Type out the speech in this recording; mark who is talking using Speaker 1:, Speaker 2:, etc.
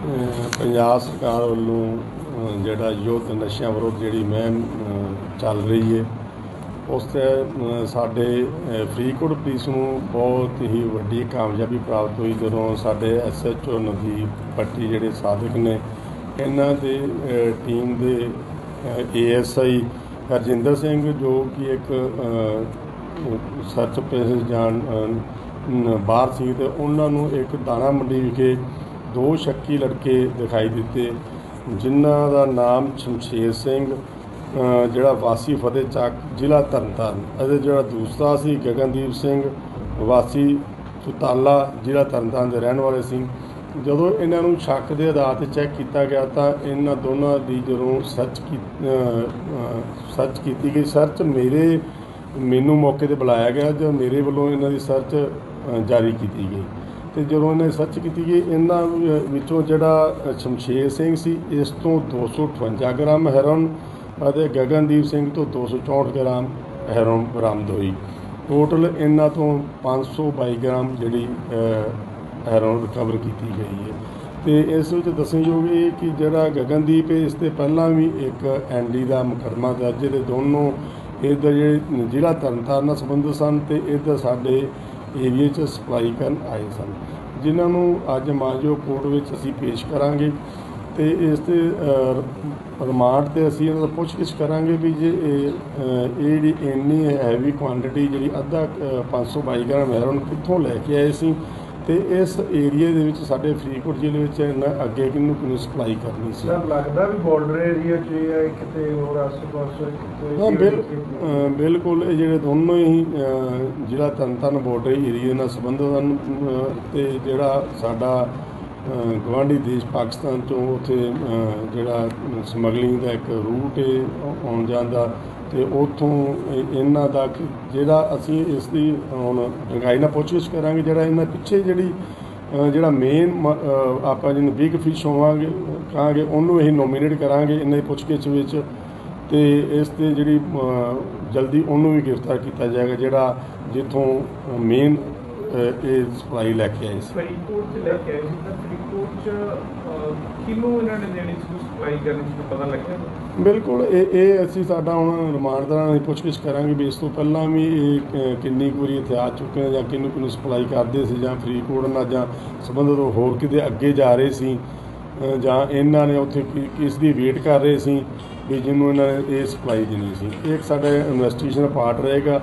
Speaker 1: ਪੰਜਾਬ ਸਰਕਾਰ ਵੱਲੋਂ ਜਿਹੜਾ ਯੁੱਧ ਨਸ਼ਿਆਂ ਵਿਰੁੱਧ ਜਿਹੜੀ ਮਹਿਮ ਚੱਲ ਰਹੀ ਹੈ ਉਸ ਤੇ ਸਾਡੇ ਫਰੀਦਕੋਟ ਪੁਲਿਸ ਨੂੰ ਬਹੁਤ ਹੀ ਵੱਡੀ ਕਾਮਯਾਬੀ ਪ੍ਰਾਪਤ ਹੋਈ ਜਦੋਂ ਸਾਡੇ ਐਸਐਚਓ ਨਦੀਪ ਪੱਟੀ ਜਿਹੜੇ ਸਾਧਕ ਨੇ ਇਹਨਾਂ ਦੇ ਟੀਮ ਦੇ ਏਐਸਆਈ ਹਰਜਿੰਦਰ ਸਿੰਘ ਜੋ ਕਿ ਇੱਕ ਅਹ, ਸਰਚ ਪੇਸ਼ ਜਾਣ ਬਾਹਰ ਸੀ ਤੇ ਉਹਨਾਂ ਨੂੰ ਇੱਕ ਦਾਣਾ ਮੰਡੀ ਵਿਖੇ ਦੋ ਸ਼ੱਕੀ ਲੜਕੇ ਦਿਖਾਈ ਦਿੱਤੇ, ਜਿਨ੍ਹਾਂ ਦਾ ਨਾਮ ਸ਼ਮਸ਼ੇਰ ਸਿੰਘ ਜਿਹੜਾ ਵਾਸੀ ਫਤਿਹ ਚੱਕ ਜ਼ਿਲ੍ਹਾ ਤਰਨਤਾਰਨ, ਅਤੇ ਜਿਹੜਾ ਦੂਸਰਾ ਸੀ ਗਗਨਦੀਪ ਸਿੰਘ, ਵਾਸੀ ਸੁਤਾਲਾ ਜ਼ਿਲ੍ਹਾ ਤਰਨਤਾਰਨ ਦੇ ਰਹਿਣ ਵਾਲੇ ਸੀ। ਜਦੋਂ ਇਹਨਾਂ ਨੂੰ ਸ਼ੱਕ ਦੇ ਆਧਾਰ ਤੇ ਚੈੱਕ ਕੀਤਾ ਗਿਆ ਤਾਂ ਇਹਨਾਂ ਦੋਨਾਂ ਦੀ ਜਦੋਂ ਸਰਚ ਕੀ ਸਰਚ ਕੀਤੀ ਗਈ। ਸਰਚ ਮੇਰੇ, ਮੈਨੂੰ ਮੌਕੇ ਤੇ ਬੁਲਾਇਆ ਗਿਆ ਜਦ ਮੇਰੇ ਵੱਲੋਂ ਇਹਨਾਂ ਦੀ ਸਰਚ ਜਾਰੀ ਕੀਤੀ ਗਈ। ਤੇ ਜਦੋਂ ਇਹਨੇ ਸਰਚ ਕੀਤੀ ਕਿ ਇਹਨਾਂ ਅ, ਵਿੱਚੋਂ ਜਿਹੜਾ ਸ਼ਮਸ਼ੇਰ ਸਿੰਘ ਸੀ ਇਸ ਤੋਂ 258 ਗ੍ਰਾਮ ਹੈਰੋਨ ਅਤੇ ਗਗਨਦੀਪ ਸਿੰਘ ਤੋਂ 264 ਗ੍ਰਾਮ ਹੈਰੋਨ ਬਰਾਮਦ ਹੋਈ। ਟੋਟਲ ਇਹਨਾਂ ਤੋਂ 522 ਗ੍ਰਾਮ ਜਿਹੜੀ ਹੈਰੋਨ ਰਿਕਵਰ ਕੀਤੀ ਗਈ ਹੈ। ਤੇ ਇਸ ਵਿੱਚ ਦੱਸਣਯੋਗ ਇਹ ਕਿ ਜਿਹੜਾ ਗਗਨਦੀਪ ਹੈ ਇਸ ਤੇ ਪਹਿਲਾਂ ਵੀ ਇੱਕ ਐਨਡੀ ਦਾ ਮੁਕੱਦਮਾ ਦਰਜ ਦੇ ਦੋਨੋਂ ਇਹਦਾ ਜਿਹੜੇ ਜ਼ਿਲ੍ਹਾ ਤਰਨਤਾਰਨ ਨਾਲ ਸੰਬੰਧਿਤ ਸਨ ਤੇ ਇਹਦਾ ਸਾਡੇ ਏਰੀਏ 'ਚ ਸਪਲਾਈ ਕਰਨ ਆਏ ਸਨ ਜਿਨ੍ਹਾਂ ਨੂੰ ਅੱਜ ਮਾਨਯੋਗ ਕੋਰਟ ਵਿੱਚ ਅਸੀਂ ਪੇਸ਼ ਕਰਾਂਗੇ ਤੇ ਇਸ ਤੇ ਰਿਮਾਂਡ ਤੇ ਅਸੀਂ ਇਹਨਾਂ ਦਾ ਪੁੱਛਗਿੱਛ ਕਰਾਂਗੇ ਵੀ ਜੇ ਇਹ ਇਹ ਜਿਹੜੀ ਇੰਨੀ ਹੈਵੀ ਕੁਆਂਟੀਟੀ ਜਿਹੜੀ ਅੱਧਾ ਅ, 522 ਗ੍ਰਾਮ ਹੈਰੋਨ ਕਿੱਥੋਂ ਲੈ ਕੇ ਆਏ ਸੀ? ਤੇ ਇਸ ਏਰੀਏ ਦੇ ਵਿੱਚ ਸਾਡੇ ਫਰੀਦਕੋਟ ਜ਼ਿਲ੍ਹੇ ਵਿੱਚ ਇਹਨਾਂ ਅੱਗੇ ਕਿਹਨੂੰ ਕਿਹਨੂੰ ਸਪਲਾਈ ਕਰਨੀ ਸੀ?
Speaker 2: ਸਰ ਲੱਗਦਾ ਵੀ ਬਾਰਡਰ ਏਰੀਆ 'ਚ ਜਾਂ ਕਿਤੇ ਹੋਰ ਆਸ-ਪਾਸ ਕਿਤੇ
Speaker 1: ਹਾਂ ਬਿਲਕੁਲ ਇਹ ਜਿਹੜੇ ਦੋਨੋਂ ਹੀ ਅ, ਜ਼ਿਲ੍ਹਾ ਤਰਨਤਾਰਨ ਬਾਰਡਰ ਏਰੀਏ ਨਾਲ ਸੰਬੰਧਿਤ ਹਨ ਤੇ ਜਿਹੜਾ ਸਾਡਾ ਗਵਾਂਢੀ ਦੇਸ਼ ਪਾਕਿਸਤਾਨ ਤੋਂ ਉੱਥੇ ਜਿਹੜਾ ਸਮਗਲਿੰਗ ਦਾ ਇੱਕ ਰੂਟ ਹੈ ਆਉ- ਆਉਣ ਜਾਣ ਦਾ ਤੇ ਉਥੋਂ ਇਹਨਾਂ ਦਾ ਜਿਹੜਾ ਅਸੀਂ ਇਸ ਦੀ ਹੁਣ ਡੰਗਾਈ ਨਾਲ ਪੁੱਛਗਿੱਛ ਕਰਾਂਗੇ, ਜਿਹੜਾ ਇਹਨਾਂ ਪਿੱਛੇ ਜਿਹੜੀ ਜਿਹੜਾ ਮੇਨ ਆਪਾਂ ਜਿਹਨੂੰ ਬਿਗ ਫਿਸ਼ ਹੋਵਾਂਗੇ ਕਹਾਂਗੇ ਉਹਨੂੰ ਇਹ ਨੋਮੀਨੇਟ ਕਰਾਂਗੇ ਇਹਨਾਂ ਦੀ ਪੁੱਛਗਿੱਛ ਵਿੱਚ ਤੇ ਇਸ ਤੇ ਜਿਹੜੀ ਜਲਦੀ ਉਹਨੂੰ ਵੀ ਗ੍ਰਿਫਤਾਰ ਕੀਤਾ ਜਾਏਗਾ, ਜਿਹੜਾ ਜਿੱਥੋਂ ਮੇਨ ਇਹ ਸਪਲਾਈ ਲੈ ਕੇ ਆਏ ਸੀ।
Speaker 3: ਫਰੀਦਕੋਟ ਚ ਲੈ ਕੇ ਆਏ ਸੀ। ਤਾਂ ਫਰੀਦਕੋਟ ਚ ਅਹ, ਕਿਹਨੂੰ ਇਹਨਾਂ ਨੇ ਦੇਣੀ ਸੀ ਸਪਲਾਈ ਕਰਨੀ ਸੀ ਪਤਾ ਲੱਗਿਆ?
Speaker 1: ਬਿਲਕੁਲ ਇਹ ਇਹ ਅਸੀਂ ਸਾਡਾ ਹੁਣ ਰਿਮਾਂਡ ਦੌਰਾਨ ਅਸੀਂ ਪੁੱਛਗਿੱਛ ਕਰਾਂਗੇ ਵੀ ਇਸ ਤੋਂ ਪਹਿਲਾਂ ਵੀ ਇਹ ਕਿੰਨੀ ਕੁ ਵਾਰੀ ਇੱਥੇ ਆ ਚੁੱਕੇ ਨੇ ਜਾਂ ਕਿਹਨੂੰ ਕਿਹਨੂੰ ਸਪਲਾਈ ਕਰਦੇ ਸੀ ਜਾਂ ਫਰੀਦਕੋਟ ਨਾਲ ਜਾਂ ਸੰਬੰਧਿਤ ਹੋਰ ਕਿਤੇ ਅੱਗੇ ਜਾ ਰਹੇ ਸੀ ਅ, ਜਾਂ ਇਹਨਾਂ ਨੇ ਉੱਥੇ ਕਿ- ਕਿਸ ਦੀ ਵੇਟ ਕਰ ਰਹੇ ਸੀ ਵੀ ਜਿਹਨੂੰ ਇਹਨਾਂ ਨੇ ਇਹ ਸਪਲਾਈ ਦੇਣੀ ਸੀ। ਇਹ ਇੱਕ ਸਾਡਾ ਇਨਵੈਸਟੀਗੇਸ਼ਨ ਦਾ ਪਾਰਟ ਰਹੇਗਾ।